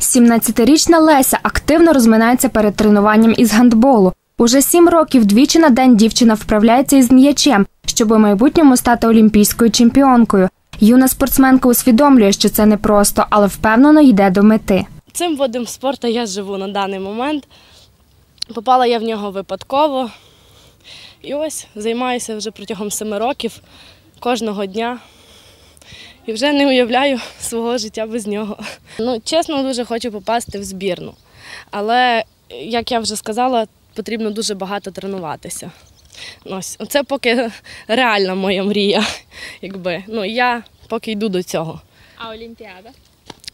17-річна Леся активно розминається перед тренуванням із гандболу. Уже сім років двічі на день дівчина вправляється із м'ячем, щоб у майбутньому стати олімпійською чемпіонкою. Юна спортсменка усвідомлює, що це непросто, але впевнено йде до мети. Цим видом спорту я живу на даний момент. Попала я в нього випадково. І ось займаюся вже протягом семи років кожного дня. І вже не уявляю свого життя без нього. Ну, чесно, дуже хочу попасти в збірну. Але, як я вже сказала, потрібно дуже багато тренуватися. Ось, це поки реальна моя мрія. Якби. Ну, я поки йду до цього. А Олімпіада?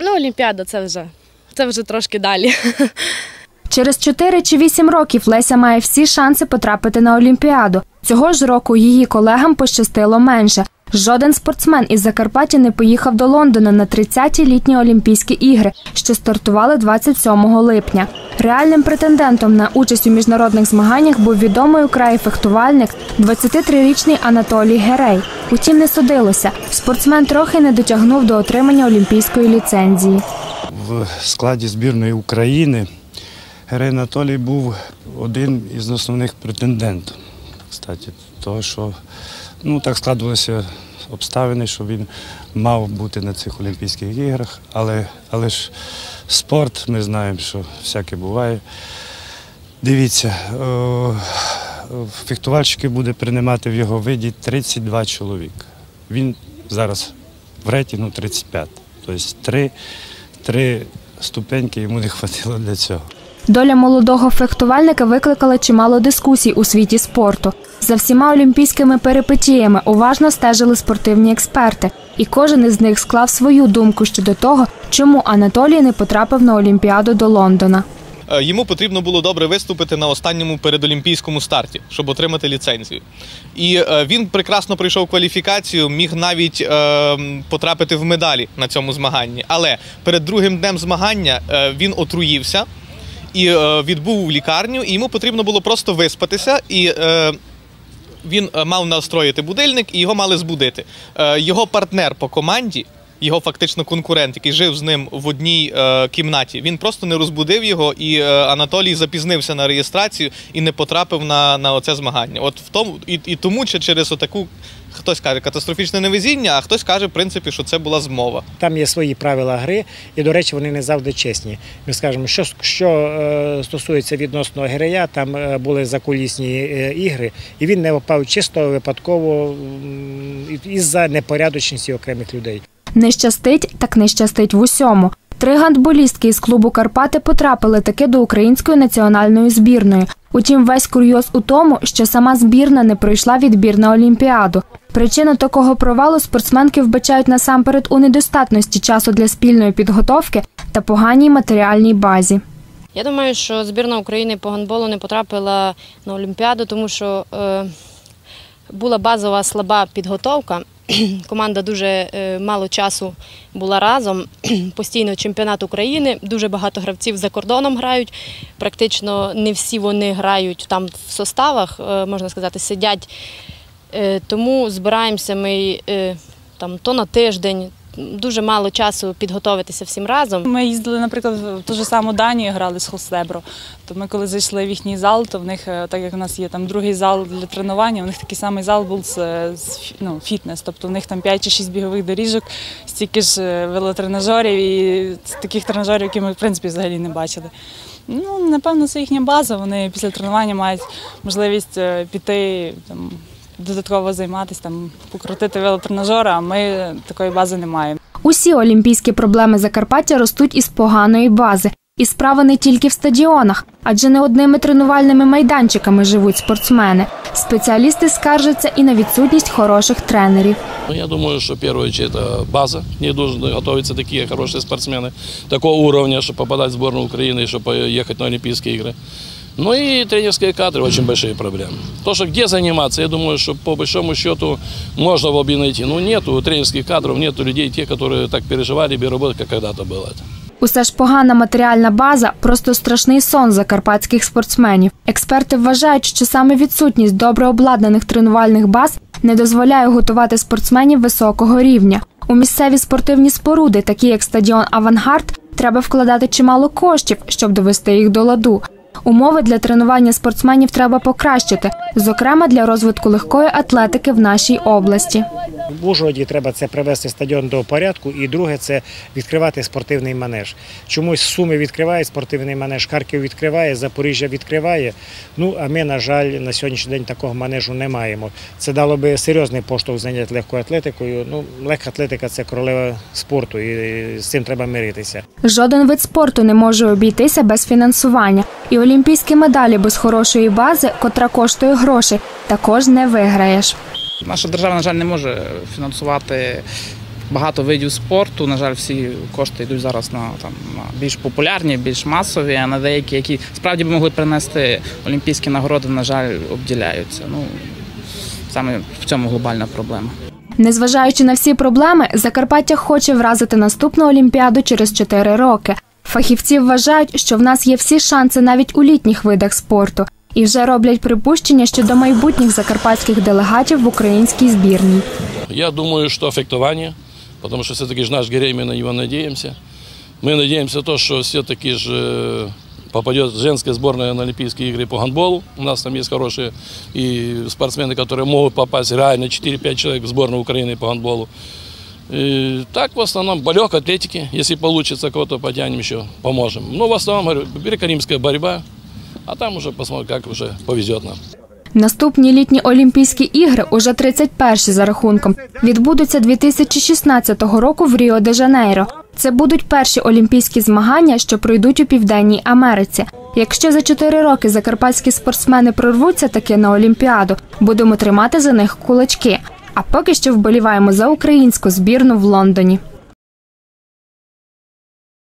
Ну, Олімпіада це вже, це вже трошки далі. Через 4 чи 8 років Леся має всі шанси потрапити на Олімпіаду. Цього ж року її колегам пощастило менше. Жоден спортсмен із Закарпаття не поїхав до Лондона на 30-ті літні Олімпійські ігри, що стартували 27 липня. Реальним претендентом на участь у міжнародних змаганнях був відомий у краї фехтувальник 23-річний Анатолій Герей. Утім, не судилося. Спортсмен трохи не дотягнув до отримання олімпійської ліцензії. В складі збірної України Герей Анатолій був один із основних претендентів. Кстати, того, що ну, так складувалися обставини, що він мав бути на цих Олімпійських іграх, але, але ж спорт, ми знаємо, що всяке буває. Дивіться, фехтувальщики буде приймати в його виді 32 чоловіка. Він зараз в рейтингу 35. Тобто три, три ступеньки йому не вистачило для цього. Доля молодого фехтувальника викликала чимало дискусій у світі спорту. За всіма олімпійськими перипетіями уважно стежили спортивні експерти, і кожен із них склав свою думку щодо того, чому Анатолій не потрапив на Олімпіаду до Лондона. Е, Йому потрібно було добре виступити на останньому передолімпійському старті, щоб отримати ліцензію. І е, він прекрасно пройшов кваліфікацію, міг навіть е, потрапити в медалі на цьому змаганні. Але перед другим днем змагання е, він отруївся і е, відбув лікарню, і йому потрібно було просто виспатися. І е, він е, мав настроїти будильник і його мали збудити. Е, Його партнер по команді, його фактично конкурент, який жив з ним в одній е, кімнаті, він просто не розбудив його, і е, Анатолій запізнився на реєстрацію і не потрапив на, на оце змагання. От в тому і, і тому, чи через отаку. Хтось каже катастрофічне невезіння, а хтось каже, в принципі, що це була змова. Там є свої правила гри, і, до речі, вони не завжди чесні. Ми скажемо, що, що е, стосується відносно Гирея, там е, були закулісні е, ігри, і він не впав чисто випадково із-за непорядочності окремих людей. Не щастить, так не щастить в усьому. Три гандболістки із клубу Карпати потрапили таки до української національної збірної. Утім, весь курйоз у тому, що сама збірна не пройшла відбір на Олімпіаду. Причину такого провалу спортсменки вбачають насамперед у недостатності часу для спільної підготовки та поганій матеріальній базі. Я думаю, що збірна України по гандболу не потрапила на Олімпіаду, тому що е, була базова слаба підготовка. Команда дуже е, мало часу була разом. Постійно чемпіонат України. Дуже багато гравців за кордоном грають. Практично не всі вони грають там в составах, е, можна сказати, сидять. Е, Тому збираємося ми там то на тиждень. Дуже мало часу підготуватися всім разом. Ми їздили, наприклад, в ту ж саму Данію, грали з Холстебро. То ми коли зайшли в їхній зал, то в них, е, так як у нас є там другий зал для тренування, у них такий самий зал був з, з ну, фітнес. Тобто в них там 5 чи 6 бігових доріжок, стільки ж е, велотренажерів і таких тренажерів, які ми в принципі взагалі не бачили. Ну, напевно, це їхня база. Вони після тренування мають можливість е, піти там, додатково займатися, там, покрутити велотренажери, а ми такої бази не маємо. Усі олімпійські проблеми Закарпаття ростуть із поганої бази. І справа не тільки в стадіонах, адже не одними тренувальними майданчиками живуть спортсмени. Спеціалісти скаржаться і на відсутність хороших тренерів. Ну, я думаю, что в первую очередь это база. К ней должны готовиться такие хорошие спортсмены такого уровня, чтобы попадать в сборную Украины и чтобы ехать на Олимпийские игры. Ну и тренерские кадры очень большие проблемы. То, что где заниматься, я думаю, что по большому счету можно было бы найти. Но нету тренерских кадров, нету людей, те, которые так переживали бы работать, как когда-то было это. Усе ж погана матеріальна база просто страшний сон закарпатських спортсменів. Експерти вважають, що саме відсутність добре обладнаних тренувальних баз не дозволяє готувати спортсменів високого рівня. У місцеві спортивні споруди, такі як стадіон Авангард, треба вкладати чимало коштів, щоб довести їх до ладу. Умови для тренування спортсменів треба покращити, зокрема для розвитку легкої атлетики в нашій області. В Ужгороді треба це привести стадіон до порядку, і друге це відкривати спортивний манеж. Чомусь Суми відкриває спортивний манеж, Харків відкриває, Запоріжжя відкриває. Ну а ми, на жаль, на сьогоднішній день такого манежу не маємо. Це дало би серйозний поштовх заняття легкою атлетикою. Ну, легка атлетика це королева спорту, і з цим треба миритися. Жоден вид спорту не може обійтися без фінансування, і олімпійські медалі без хорошої бази, котра коштує грошей, також не виграєш. Наша держава, на жаль, не може фінансувати багато видів спорту. На жаль, всі кошти йдуть зараз на там на більш популярні, більш масові, а на деякі, які справді б могли принести олімпійські нагороди, на жаль, обділяються. Ну саме в цьому глобальна проблема. Незважаючи на всі проблеми, Закарпаття хоче вразити наступну олімпіаду через 4 роки. Фахівці вважають, що в нас є всі шанси навіть у літніх видах спорту, і вже роблять припущення щодо майбутніх закарпатських делегатів в українській збірній. Я думаю, что фехтование, потому что все-таки же наш Гирей, мы на него надеемся. Мы надеемся то, что все-таки же попадет женская сборная на Олимпийские игры по гандболу. У нас там есть хорошие и спортсмены, которые могут попасть реально 4-5 человек в сборную Украины по гандболу. И так в основном по легкой атлетике, если получится, кого-то потянем еще, поможем. Но в основном, говорю, греко-римская борьба, а там уже посмотрим, как уже повезет нам. Наступні літні Олімпійські ігри, уже 31-ші за рахунком, відбудуться 2016 року в Ріо-де-Жанейро. Це будуть перші олімпійські змагання, що пройдуть у Південній Америці. Якщо за 4 роки закарпатські спортсмени прорвуться таки на Олімпіаду, будемо тримати за них кулачки. А поки що вболіваємо за українську збірну в Лондоні.